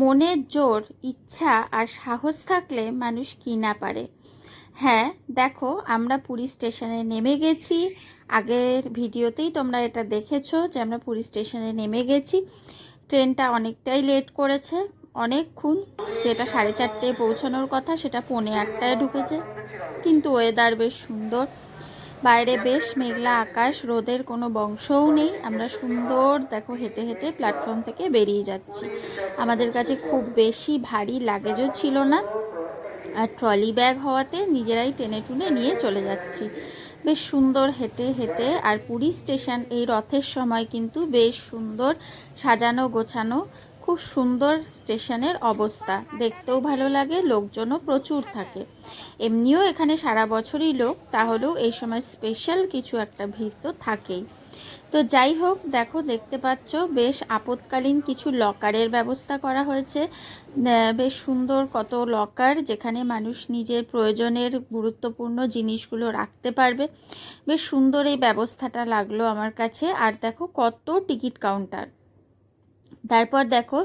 মনের জোর, ইচ্ছা আর সাহস থাকলে মানুষ কি না পারে। হ্যাঁ দেখো, আমরা পুরী স্টেশনে নেমে গেছি। আগের ভিডিওতেই তোমরা এটা দেখেছ যে আমরা পুরী স্টেশনে নেমে গেছি। ট্রেনটা অনেকটাই লেট করেছে, অনেকক্ষণ, যেটা সাড়ে চারটে পৌঁছানোর কথা, সেটা পৌনে আটটায় ঢুকেছে। কিন্তু ওয়েদার বেশ সুন্দর। বাইরে বেশ মেঘলা আকাশ, রোদের কোনো বংশও নেই। আমরা সুন্দর, দেখো, হেঁটে হেঁটে প্ল্যাটফর্ম থেকে বেরিয়ে যাচ্ছি। আমাদের কাছে খুব বেশি ভারী লাগেজও ছিল না। আর ট্রলি ব্যাগ হওয়াতে নিজেরাই টেনে টুনে নিয়ে চলে যাচ্ছি। বেশ সুন্দর হেঁটে হেঁটে আর পুরী স্টেশন এই রথের সময় কিন্তু বেশ সুন্দর সাজানো গোছানো খুব সুন্দর স্টেশনের অবস্থা। দেখতেও ভালো লাগে, লোকজনও প্রচুর থাকে। এমনিও এখানে সারা বছরই লোক, তাহলেও এই সময় স্পেশাল কিছু একটা ভিড় তো থাকেই। তো যাই হোক, দেখো, দেখতে পাচ্ছ, বেশ আপৎকালীন কিছু লকারের ব্যবস্থা করা হয়েছে। বেশ সুন্দর কত লকার যেখানে মানুষ নিজের প্রয়োজনের গুরুত্বপূর্ণ জিনিসগুলো রাখতে পারবে। বেশ সুন্দর এই ব্যবস্থাটা লাগল আমার কাছে। আর দেখো, কত টিকিট কাউন্টার। তারপর দেখো,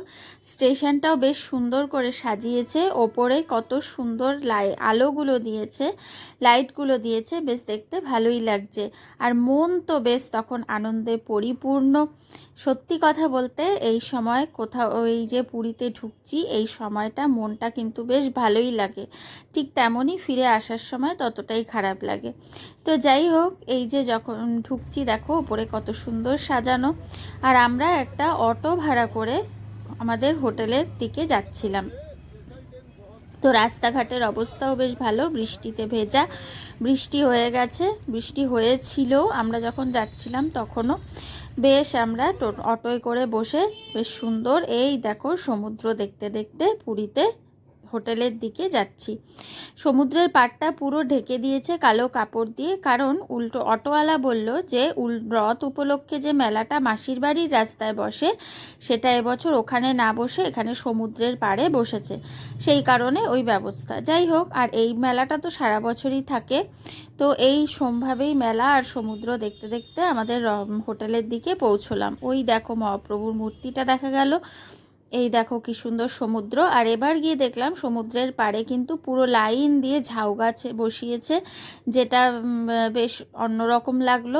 স্টেশনটাও বেশ সুন্দর করে সাজিয়েছে। ওপরে কত সুন্দর লাই, আলোগুলো দিয়েছে, লাইটগুলো দিয়েছে, বেশ দেখতে ভালোই লাগছে। আর মন তো বেশ তখন আনন্দে পরিপূর্ণ। সত্যি কথা বলতে এই সময় কোথাও, এই যে পুরীতে ঢুকছি, এই সময়টা মনটা কিন্তু বেশ ভালোই লাগে। ঠিক তেমনই ফিরে আসার সময় ততটাই খারাপ লাগে। তো যাই হোক, এই যে যখন ঢুকছি, দেখো ওপরে কত সুন্দর সাজানো। আর আমরা একটা অটো ভাড়া করে আমাদের হোটেলের দিকে যাচ্ছিলাম। তো রাস্তাঘাটের অবস্থাও বেশ ভালো, বৃষ্টিতে ভেজা। বৃষ্টি হয়ে গেছে, বৃষ্টি হয়েছিল আমরা যখন যাচ্ছিলাম তখনও। বেশ আমরা অটোয় করে বসে, বেশ সুন্দর। এই দেখো সমুদ্র দেখতে দেখতে, পুরীতে হোটেলের দিকে যাচ্ছি। সমুদ্রের পাড়টা পুরো ঢেকে দিয়েছে কালো কাপড় দিয়ে, কারণ উল্টো অটোওয়ালা বলল যে, উল, রথ উপলক্ষে যে মেলাটা মাসির বাড়ির রাস্তায় বসে, সেটা এবছর ওখানে না বসে এখানে সমুদ্রের পাড়ে বসেছে। সেই কারণে ওই ব্যবস্থা। যাই হোক, আর এই মেলাটা তো সারা বছরই থাকে। তো এই সোমভাবেই মেলা আর সমুদ্র দেখতে দেখতে আমাদের হোটেলের দিকে পৌঁছলাম। ওই দেখো মহাপ্রভুর মূর্তিটা দেখা গেল। এই দেখো কি সুন্দর সমুদ্র। আর এবার গিয়ে দেখলাম সমুদ্রের পাড়ে কিন্তু পুরো লাইন দিয়ে ঝাউ গাছ বসিয়েছে যেটা বেশ অন্যরকম লাগল।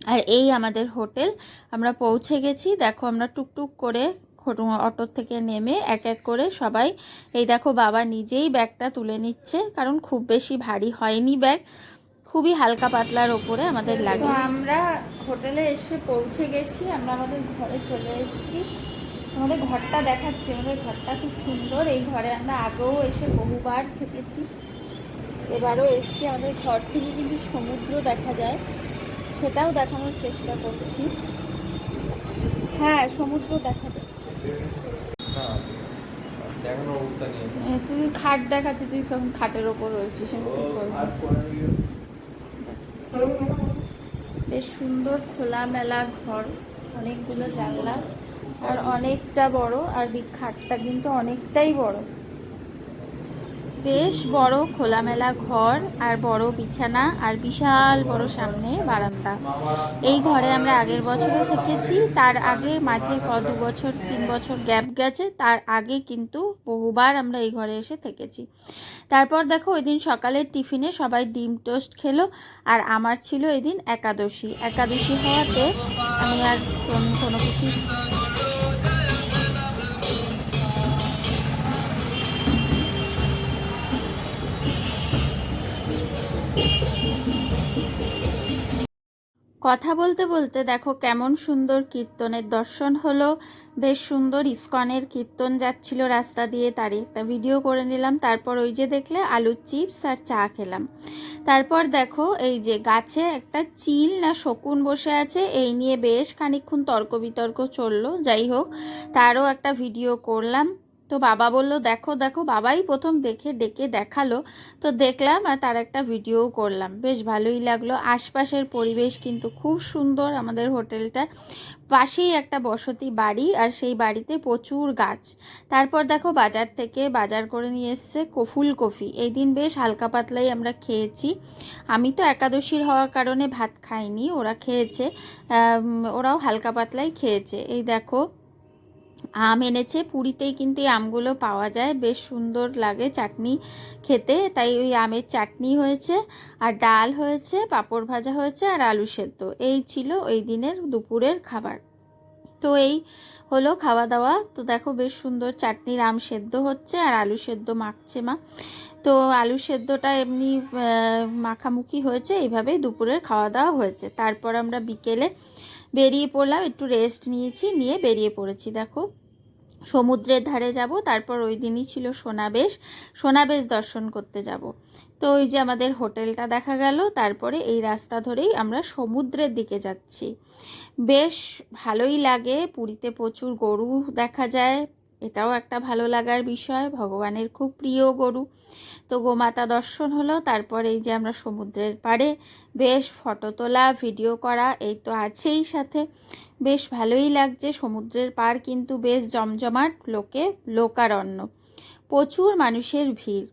আর এই আমাদের হোটেল। আমরা পৌঁছে গেছি। দেখো আমরা টুকটুক করে অটো থেকে নেমে এক এক করে সবাই এই দেখো বাবা নিজেই ব্যাগটা তুলে নিচ্ছে কারণ খুব বেশি ভারী হয়নি ব্যাগ। খুবই হালকা পাতলার ওপরে আমাদের লাগে আমরা হোটেলে এসে পৌঁছে গেছি। আমরা আমাদের ঘরে চলে এসেছি। আমাদের ঘরটা দেখাচ্ছি আমাদের ঘরটা খুব সুন্দর। এই ঘরে আমরা আগেও এসে বহুবার থেকেছি। এবারও এসেছি আমাদের ঘর থেকে কিন্তু সমুদ্র দেখা যায় সেটাও দেখানোর চেষ্টা করছি। হ্যাঁ সমুদ্র দেখা যায় না দেখানোর অবস্থা নেই এ, তুই খাট দেখাচ্ছি তুই খাটের ওপর রয়েছিস আমি কি করব? বেশ সুন্দর খোলামেলা ঘর অনেকগুলো জানলা। আর অনেকটা বড় আর বি- খাটটা কিন্তু অনেকটাই বড়। বেশ বড় খোলামেলা ঘর আর বড় বিছানা আর বিশাল বড় সামনে বারান্দা। এই ঘরে আমরা আগের বছরও থেকেছি, তার আগে মাঝে ক, দু বছর, তিন বছর গ্যাপ গেছে, তার আগে কিন্তু বহুবার আমরা এই ঘরে এসে থেকেছি। তারপর দেখো ওই দিন সকালের টিফিনে সবাই ডিম টোস্ট খেলো আর আমার ছিল এদিন একাদশী। একাদশী হওয়াতে আমি আর কোনো কিছু কথা বলতে বলতে দেখো কেমন সুন্দর কীর্তনের দর্শন হলো। বেশ সুন্দর ইস্কনের কীর্তন যাচ্ছিল রাস্তা দিয়ে, তারই একটা ভিডিও করে নিলাম। তারপর ওই যে দেখলে আলুর চিপস আর চা খেলাম। তারপর দেখো এই যে গাছে একটা চিল না শকুন বসে আছে, এই নিয়ে বেশ খানিকক্ষণ তর্ক বিতর্ক চলল। যাই হোক, তারও একটা ভিডিও করলাম। তো বাবা বলল, দেখো দেখো, বাবাই প্রথম দেখে, ডেকে দেখাল। তো দেখলাম আর তার একটা ভিডিও করলাম। বেশ ভালোই লাগল। আশপাশের পরিবেশ কিন্তু খুব সুন্দর আমাদের হোটেলটার। পাশেই একটা বসতি বাড়ি আর সেই বাড়িতে প্রচুর গাছ। তারপর দেখো বাজার থেকে বাজার করে নিয়ে এসছে কফুল কফি এই দিন বেশ হালকা পাতলাই আমরা খেয়েছি। আমি তো একাদশীর হওয়ার কারণে ভাত খাইনি, ওরা খেয়েছে। ওরাও হালকা পাতলাই খেয়েছে। এই দেখো আম এনেছে, পুরীতেই কিন্তু এই আমগুলো পাওয়া যায়। বেশ সুন্দর লাগে চাটনি খেতে, তাই ওই আমের চাটনি হয়েছে, আর ডাল হয়েছে, পাঁপড় ভাজা হয়েছে, আর আলু সেদ্ধ। এই ছিল ওই দিনের দুপুরের খাবার। তো এই হলো খাওয়া দাওয়া তো দেখো বেশ সুন্দর চাটনির আম সেদ্ধ হচ্ছে, আর আলু সেদ্ধ মাখছে মা। তো আলু সেদ্ধটা এমনি মাখামুখি হয়েছে, এইভাবেই দুপুরের খাওয়া দাওয়া হয়েছে। তারপর আমরা বিকেলে বেরিয়ে পড়লাম, একটু রেস্ট নিয়েছি, নিয়ে বেরিয়ে পড়েছি, দেখো। সমুদ্রের ধারে যাব, তারপর ওই দিনই ছিল সোনাবেশ। সোনাবেশ দর্শন করতে যাব। তো ওই যে আমাদের হোটেলটা দেখা গেল, তারপরে এই রাস্তা ধরেই আমরা সমুদ্রের দিকে যাচ্ছি। বেশ ভালোই লাগে, পুরীতে প্রচুর গরু দেখা যায় এটাও একটা ভালো লাগার বিষয়, ভগবানের খুব প্রিয় গরু। তো গোমাতা দর্শন হলো, তারপর এই যে আমরা সমুদ্রের পাড়ে বেশ ফটো তোলা, ভিডিও করা, এই তো আছেই সাথে। বেশ ভালোই লাগছে, সমুদ্রের পাড় কিন্তু বেশ জমজমাট, লোকে লোকারণ্য। প্রচুর মানুষের ভিড়।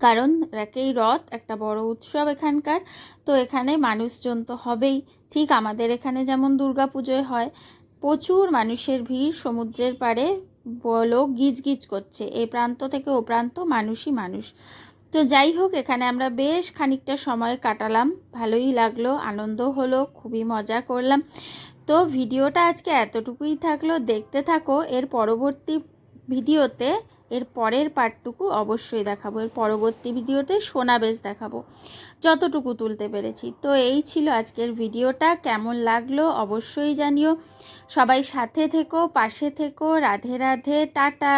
কারণ একেই রথ, একটা বড় উৎসব এখানকার, তো এখানে মানুষজন তো হবেই। ঠিক আমাদের এখানে যেমন দুর্গা পুজোয় হয়, প্রচুর মানুষের ভিড় সমুদ্রের পাড়ে লোক গিজ গিজ করছে। এ প্রান্ত থেকে ও প্রান্ত, মানুষই মানুষ। তো যাই হোক, এখানে আমরা বেশ খানিকটা সময় কাটালাম। ভালোই লাগল আনন্দ হলো, খুবই মজা করলাম। তো ভিডিওটা আজকে এতটুকুই থাকল। দেখতে থাকো, এর পরবর্তী ভিডিওতে এর পরের পার্টটুকু অবশ্যই দেখাবো। এর পরবর্তী ভিডিওতে সোনা বেশ দেখাবো। যতটুকু তুলতে পেরেছি। তো এই ছিল আজকের ভিডিওটা। কেমন লাগল অবশ্যই জানিও। সবাই সাথে থেকো, পাশে থেকো। রাধে রাধে, টাটা।